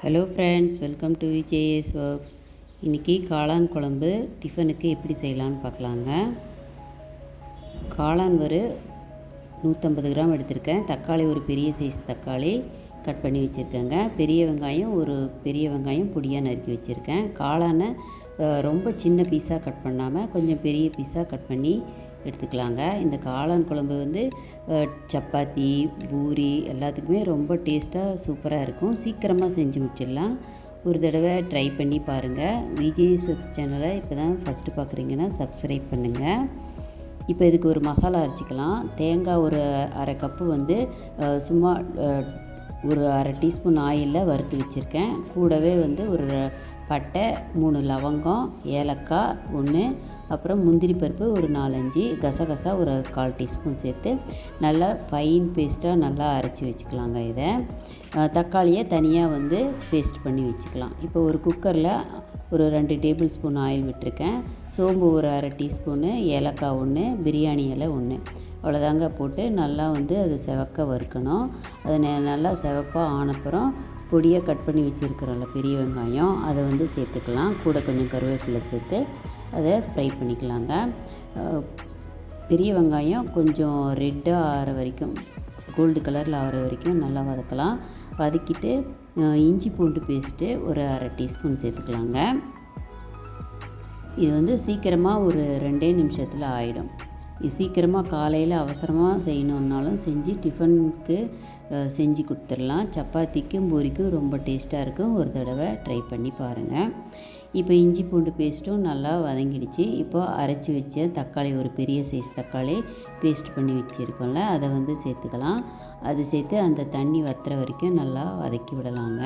Hello friends welcome to VJS works இன்றைக்கி காளான் குழம்பு டிஃபனுக்கு எப்படி செய்யலான்னு பார்க்கலாங்க. காளான் ஒரு நூற்றம்பது கிராம் எடுத்திருக்கேன். தக்காளி ஒரு பெரிய சைஸ் தக்காளி கட் பண்ணி வச்சுருக்கேங்க. பெரிய வெங்காயம் ஒரு பெரிய வெங்காயம் பொடியாக நறுக்கி வச்சுருக்கேன். காளானை ரொம்ப சின்ன பீஸாக கட் பண்ணாமல் கொஞ்சம் பெரிய பீஸாக கட் பண்ணி எடுத்துக்கலாங்க. இந்த காளான் குழம்பு வந்து சப்பாத்தி பூரி எல்லாத்துக்குமே ரொம்ப டேஸ்ட்டாக சூப்பராக இருக்கும். சீக்கிரமாக செஞ்சு முடிச்சிடலாம். ஒரு தடவை ட்ரை பண்ணி பாருங்கள் விஜய் சிக்ஸ் சேனலை இப்போ தான் ஃபஸ்ட்டு பார்க்குறீங்கன்னா சப்ஸ்கிரைப் பண்ணுங்கள் இப்போ இதுக்கு ஒரு மசாலா அரைச்சிக்கலாம். தேங்காய் ஒரு அரை கப்பு வந்து சும்மா ஒரு அரை டீஸ்பூன் ஆயிலில் வறுத்து வச்சுருக்கேன். கூடவே வந்து ஒரு பட்டை மூணு லவங்கம் ஏலக்காய் ஒன்று அப்புறம் முந்திரி பருப்பு ஒரு நாலஞ்சு கசகசா ஒரு கால் டீஸ்பூன் சேர்த்து நல்லா ஃபைன் பேஸ்ட்டாக நல்லா அரைச்சி வச்சுக்கலாங்க இதை. தக்காளியை தனியாக வந்து பேஸ்ட் பண்ணி வச்சுக்கலாம். இப்போ ஒரு குக்கரில் ஒரு ரெண்டு டேபிள் ஸ்பூன் ஆயில் விட்டுருக்கேன். சோம்பு ஒரு அரை டீஸ்பூனு ஏலக்காய் ஒன்று பிரியாணி இலை ஒன்று அவ்வளோதாங்க போட்டு நல்லா வந்து அது செவக்க வறுக்கணும். அது நல்லா செவப்பாக ஆனப்புறம் பொடியாக கட் பண்ணி வச்சுருக்கிறோம்ல பெரிய வெங்காயம் அதை வந்து சேர்த்துக்கலாம். கூட கொஞ்சம் கருவேப்பிலை சேர்த்து அதை ஃப்ரை பண்ணிக்கலாங்க. பெரிய வெங்காயம் கொஞ்சம் ரெட்டாக ஆகிற வரைக்கும் கோல்டு கலரில் ஆகிற வரைக்கும் நல்லா வதக்கலாம். வதக்கிட்டு இஞ்சி பூண்டு பேஸ்ட்டு ஒரு அரை டீஸ்பூன் சேர்த்துக்கலாங்க. இது வந்து சீக்கிரமாக ஒரு ரெண்டே நிமிஷத்தில் ஆகிடும் இது சீக்கிரமாக காலையில் அவசரமாக செய்யணுன்னாலும் செஞ்சு டிஃபனுக்கு செஞ்சு கொடுத்துடலாம். சப்பாத்திக்கும் பூரிக்கும் ரொம்ப டேஸ்ட்டாக இருக்கும். ஒரு தடவை ட்ரை பண்ணி பாருங்கள் இப்போ இஞ்சி பூண்டு பேஸ்ட்டும் நல்லா வதங்கிடுச்சு. இப்போ அரைச்சி வச்ச தக்காளி ஒரு பெரிய சைஸ் தக்காளி பேஸ்ட் பண்ணி வச்சுருக்கோம்ல அதை வந்து சேர்த்துக்கலாம். அது சேர்த்து அந்த தண்ணி வத்துற வரைக்கும் நல்லா வதக்கி விடலாங்க.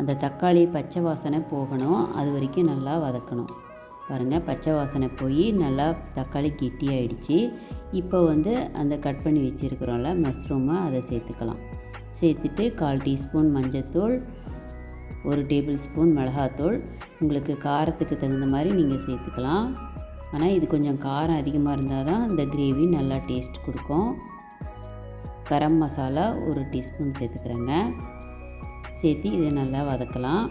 அந்த தக்காளி பச்சை வாசனை போகணும். அது வரைக்கும் நல்லா வதக்கணும். பாருங்கள் பச்சை வாசனை போய் நல்லா தக்காளி கெட்டியாயிடுச்சு இப்போ வந்து அந்த கட் பண்ணி வச்சுருக்குறோம்ல மஷ்ரூமை அதை சேர்த்துக்கலாம். சேர்த்துட்டு கால் டீஸ்பூன் மஞ்சத்தூள் ஒரு டேபிள் ஸ்பூன் மிளகாத்தூள். உங்களுக்கு காரத்துக்கு தகுந்த மாதிரி நீங்கள் சேர்த்துக்கலாம். ஆனால் இது கொஞ்சம் காரம் அதிகமாக இருந்தால் தான் இந்த கிரேவி நல்லா டேஸ்ட் கொடுக்கும். கரம் மசாலா ஒரு டீஸ்பூன் சேர்த்துக்கிறேங்க. சேர்த்து இதை நல்லா வதக்கலாம்.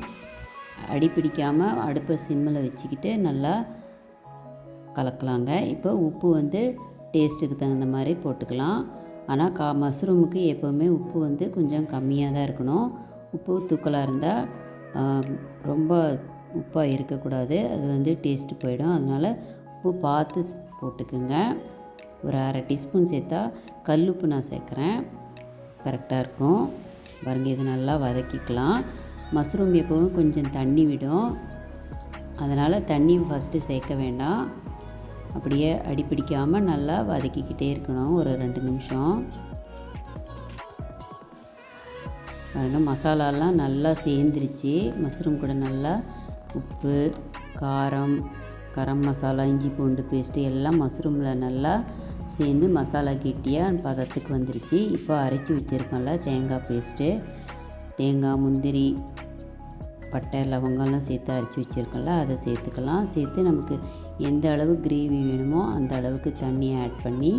அடி பிடிக்காமல் அடுப்பை சிம்மில் வச்சுக்கிட்டு நல்லா கலக்கலாங்க. இப்போ உப்பு வந்து டேஸ்ட்டுக்கு தகுந்த மாதிரி போட்டுக்கலாம். ஆனால் கா மஷ்ரூமுக்கு எப்போவுமே உப்பு வந்து கொஞ்சம் கம்மியாக தான் இருக்கணும். உப்பு தூக்கலாக இருந்தால் ரொம்ப உப்பாக இருக்கக்கூடாது. அது வந்து டேஸ்ட்டு போயிடும். அதனால் உப்பு பார்த்து போட்டுக்குங்க. ஒரு அரை டீஸ்பூன் சேர்த்தா கல் உப்பு நான் சேர்க்குறேன். கரெக்டாக இருக்கும். பாருங்க இது நல்லா வதக்கிக்கலாம். மஷ்ரூம் எப்பவும் கொஞ்சம் தண்ணி விடும். அதனால் தண்ணி ஃபஸ்ட்டு சேர்க்க வேண்டாம். அப்படியே அடிப்பிடிக்காமல் நல்லா வதக்கிக்கிட்டே இருக்கணும். ஒரு ரெண்டு நிமிஷம். அதனால் மசாலாலாம் நல்லா சேர்ந்துருச்சு. மஷ்ரூம் கூட நல்லா உப்பு காரம் கரம் மசாலா இஞ்சி பூண்டு பேஸ்ட்டு எல்லாம் மஷ்ரூமில் நல்லா சேர்ந்து மசாலா கெட்டியாக பதத்துக்கு வந்துருச்சு. இப்போ அரைச்சி வச்சுருக்கோம்ல தேங்காய் பேஸ்ட்டு தேங்காய் முந்திரி பட்டை லவங்கம்லாம் சேர்த்து அரைச்சி வச்சுருக்கோம்ல அதை சேர்த்துக்கலாம். சேர்த்து நமக்கு எந்த அளவு கிரேவி வேணுமோ அந்த அளவுக்கு தண்ணி ஆட் பண்ணி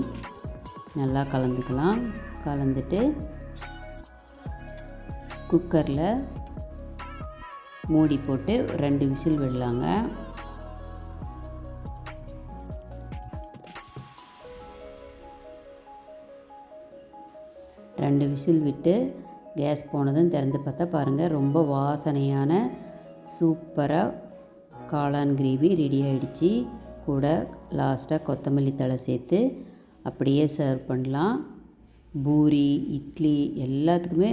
நல்லா கலந்துக்கலாம். கலந்துட்டு குக்கரில் மூடி போட்டு ரெண்டு விசில் விடலாங்க. ரெண்டு விசில் விட்டு கேஸ் போனதும் திறந்து பார்த்தா பாருங்கள் ரொம்ப வாசனையான சூப்பராக காளான் கிரேவி ரெடி ஆகிடுச்சி கூட லாஸ்ட்டாக கொத்தமல்லி தழை சேர்த்து அப்படியே சர்வ் பண்ணலாம். பூரி இட்லி எல்லாத்துக்குமே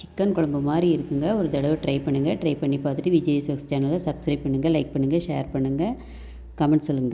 சிக்கன் குழம்பு மாதிரி இருக்குங்க. ஒரு தடவை ட்ரை பண்ணுங்கள் ட்ரை பண்ணி பார்த்துட்டு விஜய் சோக்ஸ் சேனலை சப்ஸ்கிரைப் பண்ணுங்கள் லைக் பண்ணுங்கள் ஷேர் பண்ணுங்கள் கமெண்ட் சொல்லுங்கள்